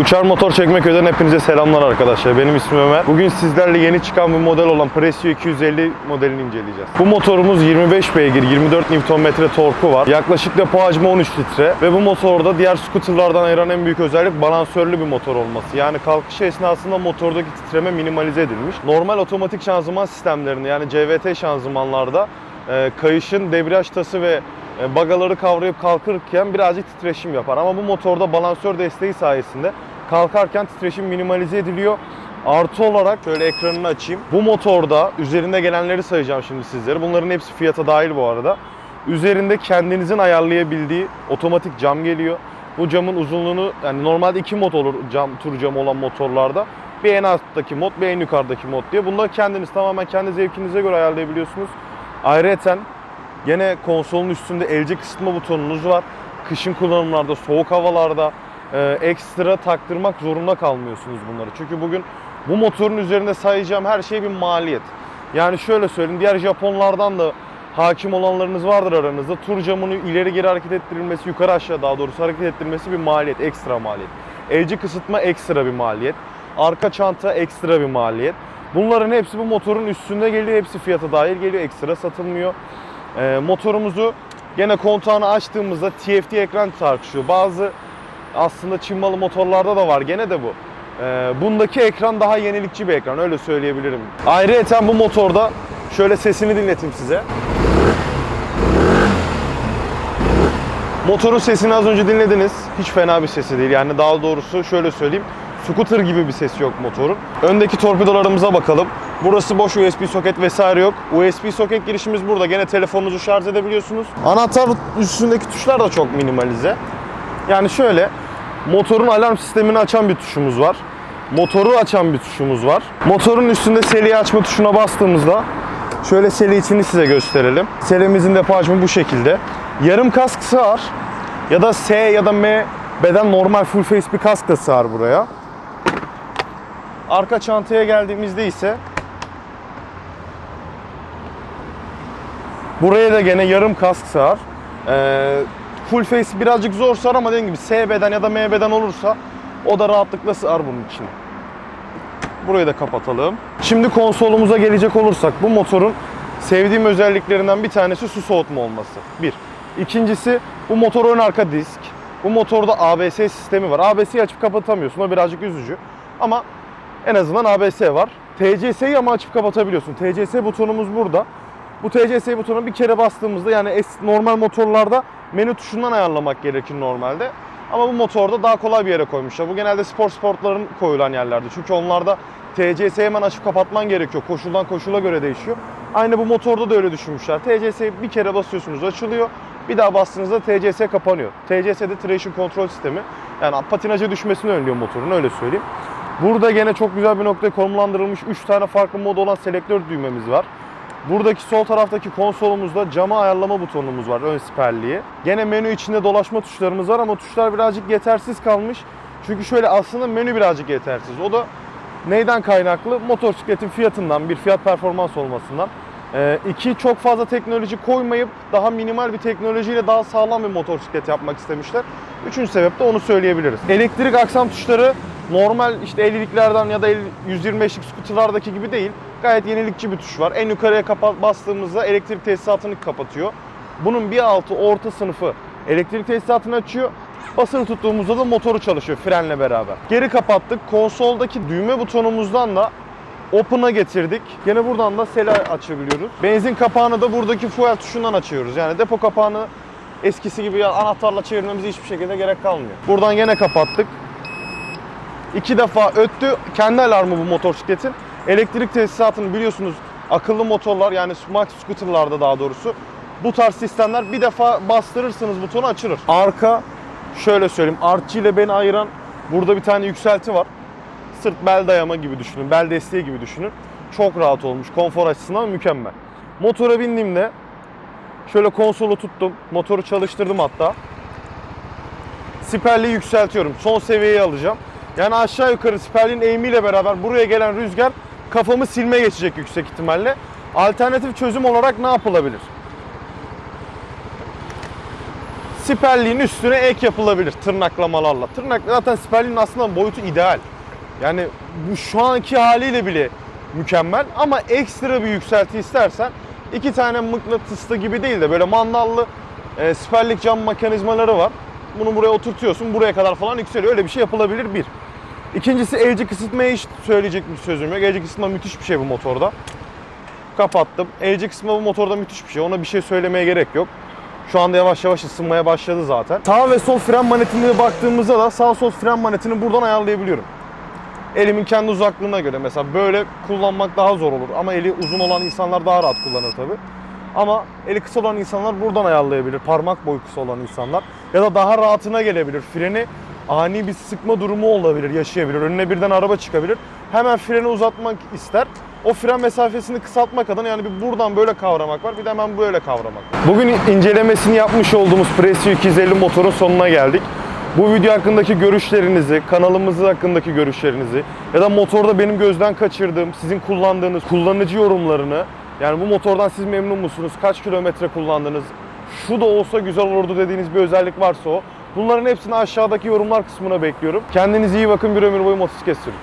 Uçar Motor Çekmeköy'den hepinize selamlar arkadaşlar. Benim ismim Ömer. Bugün sizlerle yeni çıkan bir model olan Presio 250 modelini inceleyeceğiz. Bu motorumuz 25 beygir, 24 Nm torku var. Yaklaşık depo hacmi 13 litre ve bu motorda diğer scooterlardan ayıran en büyük özellik balansörlü bir motor olması. Yani kalkış esnasında motordaki titreme minimalize edilmiş. Normal otomatik şanzıman sistemlerinde yani CVT şanzımanlarda e, kayışın debriyaj tası ve e, bagaları kavrayıp kalkırken birazcık titreşim yapar. Ama bu motorda balansör desteği sayesinde kalkarken titreşim minimalize ediliyor. Artı olarak şöyle ekranını açayım. Bu motorda üzerinde gelenleri sayacağım şimdi sizlere. Bunların hepsi fiyata dahil bu arada. Üzerinde kendinizin ayarlayabildiği otomatik cam geliyor. Bu camın uzunluğunu yani normalde iki mod olur cam tur camı olan motorlarda. Bir en alttaki mod, bir en yukarıdaki mod diye. Bunları kendiniz tamamen kendi zevkinize göre ayarlayabiliyorsunuz. Ayrıca Gene konsolun üstünde elci kısıtma butonunuz var. Kışın kullanımlarda, soğuk havalarda e, ekstra taktırmak zorunda kalmıyorsunuz bunları. Çünkü bugün bu motorun üzerinde sayacağım her şey bir maliyet. Yani şöyle söyleyeyim, diğer Japonlardan da hakim olanlarınız vardır aranızda. Tur camını ileri geri hareket ettirilmesi, yukarı aşağı daha doğrusu hareket ettirilmesi bir maliyet, ekstra maliyet. Elci kısıtma ekstra bir maliyet. Arka çanta ekstra bir maliyet. Bunların hepsi bu motorun üstünde geliyor. Hepsi fiyata dahil geliyor. Ekstra satılmıyor. Ee, motorumuzu gene kontağını açtığımızda TFT ekran tartışıyor. Bazı aslında Çin malı motorlarda da var gene de bu. Ee, bundaki ekran daha yenilikçi bir ekran öyle söyleyebilirim. Ayrıca bu motorda şöyle sesini dinleteyim size. Motorun sesini az önce dinlediniz. Hiç fena bir sesi değil. Yani daha doğrusu şöyle söyleyeyim. Scooter gibi bir sesi yok motorun. Öndeki torpidolarımıza bakalım. Burası boş USB soket vesaire yok. USB soket girişimiz burada. Gene telefonunuzu şarj edebiliyorsunuz. Anahtar üstündeki tuşlar da çok minimalize. Yani şöyle motorun alarm sistemini açan bir tuşumuz var. Motoru açan bir tuşumuz var. Motorun üstünde seleyi açma tuşuna bastığımızda şöyle sele içini size gösterelim. Selemizin depo bu şekilde. Yarım kask sığar ya da S ya da M beden normal full face bir kask da sığar buraya. Arka çantaya geldiğimizde ise buraya da gene yarım kask sığar. Ee, full face birazcık zor sığar ama dediğim gibi S beden ya da M beden olursa o da rahatlıkla sığar bunun için. Burayı da kapatalım. Şimdi konsolumuza gelecek olursak bu motorun sevdiğim özelliklerinden bir tanesi su soğutma olması. Bir. İkincisi bu motor ön arka disk. Bu motorda ABS sistemi var. ABS'yi açıp kapatamıyorsun. O birazcık üzücü. Ama en azından ABS var. TCS'yi ama açıp kapatabiliyorsun. TCS butonumuz burada. Bu TCS butonu bir kere bastığımızda yani normal motorlarda menü tuşundan ayarlamak gerekir normalde. Ama bu motorda daha kolay bir yere koymuşlar. Bu genelde spor sportların koyulan yerlerde. Çünkü onlarda TCS'yi hemen açıp kapatman gerekiyor. Koşuldan koşula göre değişiyor. Aynı bu motorda da öyle düşünmüşler. TCS'yi bir kere basıyorsunuz açılıyor. Bir daha bastığınızda TCS kapanıyor. TCS'de traction control sistemi. Yani patinaja düşmesini önlüyor motorun öyle söyleyeyim. Burada gene çok güzel bir noktaya konumlandırılmış 3 tane farklı mod olan selektör düğmemiz var. Buradaki sol taraftaki konsolumuzda cama ayarlama butonumuz var ön siperliği. Gene menü içinde dolaşma tuşlarımız var ama tuşlar birazcık yetersiz kalmış. Çünkü şöyle aslında menü birazcık yetersiz. O da neyden kaynaklı? Motosikletin fiyatından, bir fiyat performans olmasından. Ee, iki, çok fazla teknoloji koymayıp daha minimal bir teknolojiyle daha sağlam bir motosiklet yapmak istemişler. Üçüncü sebep de onu söyleyebiliriz. Elektrik aksam tuşları normal işte 50'liklerden ya da 50 125'lik skuterlardaki gibi değil. Gayet yenilikçi bir tuş var. En yukarıya kapat bastığımızda elektrik tesisatını kapatıyor. Bunun bir altı orta sınıfı elektrik tesisatını açıyor. Basılı tuttuğumuzda da motoru çalışıyor frenle beraber. Geri kapattık. Konsoldaki düğme butonumuzdan da Open'a getirdik. Gene buradan da sela açabiliyoruz. Benzin kapağını da buradaki fuel tuşundan açıyoruz. Yani depo kapağını eskisi gibi anahtarla çevirmemize hiçbir şekilde gerek kalmıyor. Buradan gene kapattık. İki defa öttü. Kendi alarmı bu motosikletin. Elektrik tesisatını biliyorsunuz akıllı motorlar yani max scooterlarda daha doğrusu bu tarz sistemler bir defa bastırırsınız butonu açılır. Arka şöyle söyleyeyim artçı ile beni ayıran burada bir tane yükselti var. Sırt bel dayama gibi düşünün, bel desteği gibi düşünün. Çok rahat olmuş, konfor açısından mükemmel. Motora bindiğimde şöyle konsolu tuttum, motoru çalıştırdım hatta. Siperliği yükseltiyorum, son seviyeye alacağım. Yani aşağı yukarı siperliğin eğimiyle beraber buraya gelen rüzgar kafamı silme geçecek yüksek ihtimalle. Alternatif çözüm olarak ne yapılabilir? siperliğin üstüne ek yapılabilir tırnaklamalarla. Tırnak zaten siperliğin aslında boyutu ideal. Yani bu şu anki haliyle bile mükemmel ama ekstra bir yükselti istersen iki tane mıknatıslı gibi değil de böyle mandallı e, siperlik cam mekanizmaları var. Bunu buraya oturtuyorsun buraya kadar falan yükseliyor. Öyle bir şey yapılabilir bir. İkincisi elci kısıtmaya hiç söyleyecek bir sözüm yok. Elci kısıtma müthiş bir şey bu motorda. Kapattım. Elci kısmı bu motorda müthiş bir şey. Ona bir şey söylemeye gerek yok. Şu anda yavaş yavaş ısınmaya başladı zaten. Sağ ve sol fren manetine baktığımızda da sağ sol fren manetini buradan ayarlayabiliyorum. Elimin kendi uzaklığına göre mesela böyle kullanmak daha zor olur ama eli uzun olan insanlar daha rahat kullanır tabi. Ama eli kısa olan insanlar buradan ayarlayabilir. Parmak boyu kısa olan insanlar ya da daha rahatına gelebilir. Freni ani bir sıkma durumu olabilir, yaşayabilir. Önüne birden araba çıkabilir. Hemen freni uzatmak ister. O fren mesafesini kısaltmak adına yani bir buradan böyle kavramak var bir de hemen böyle kavramak. var. Bugün incelemesini yapmış olduğumuz Presio 250 motorun sonuna geldik. Bu video hakkındaki görüşlerinizi, kanalımız hakkındaki görüşlerinizi ya da motorda benim gözden kaçırdığım, sizin kullandığınız kullanıcı yorumlarını yani bu motordan siz memnun musunuz? Kaç kilometre kullandınız? Şu da olsa güzel olurdu dediğiniz bir özellik varsa o. Bunların hepsini aşağıdaki yorumlar kısmına bekliyorum. Kendinize iyi bakın. Bir ömür boyu motosiklet sürün.